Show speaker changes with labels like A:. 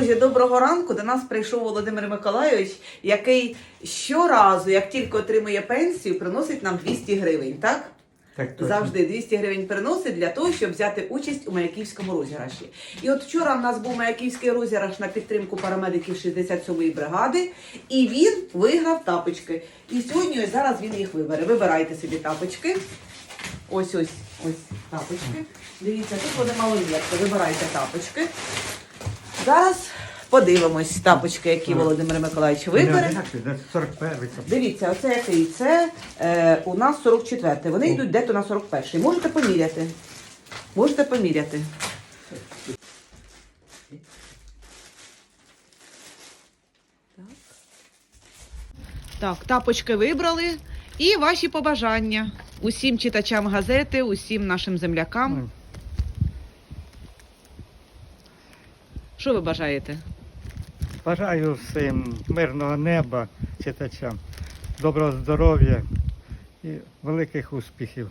A: Друзі, доброго ранку. До нас прийшов Володимир Миколайович, який щоразу, як тільки отримує пенсію, приносить нам 200 гривень. Так?
B: Так точно.
A: Завжди 200 гривень приносить для того, щоб взяти участь у маяківському розіграші. І от вчора в нас був маяківський розіграш на підтримку парамедиків 67-ї бригади, і він виграв тапочки. І сьогодні ось зараз він їх вибере. Вибирайте собі тапочки. Ось ось ось тапочки. Дивіться, тут вони маломірки. Вибирайте тапочки. Зараз подивимось тапочки, які Володимир Миколаївич вибере.
B: Не, не, не, 41 це.
A: Дивіться, оце який це е, у нас 44-й. Вони йдуть дето на 41-й. Можете поміряти. Можете поміряти. Так, тапочки вибрали. І ваші побажання усім читачам газети, усім нашим землякам. Що ви бажаєте?
B: Бажаю всім мирного неба читачам, доброго здоров'я і великих успіхів.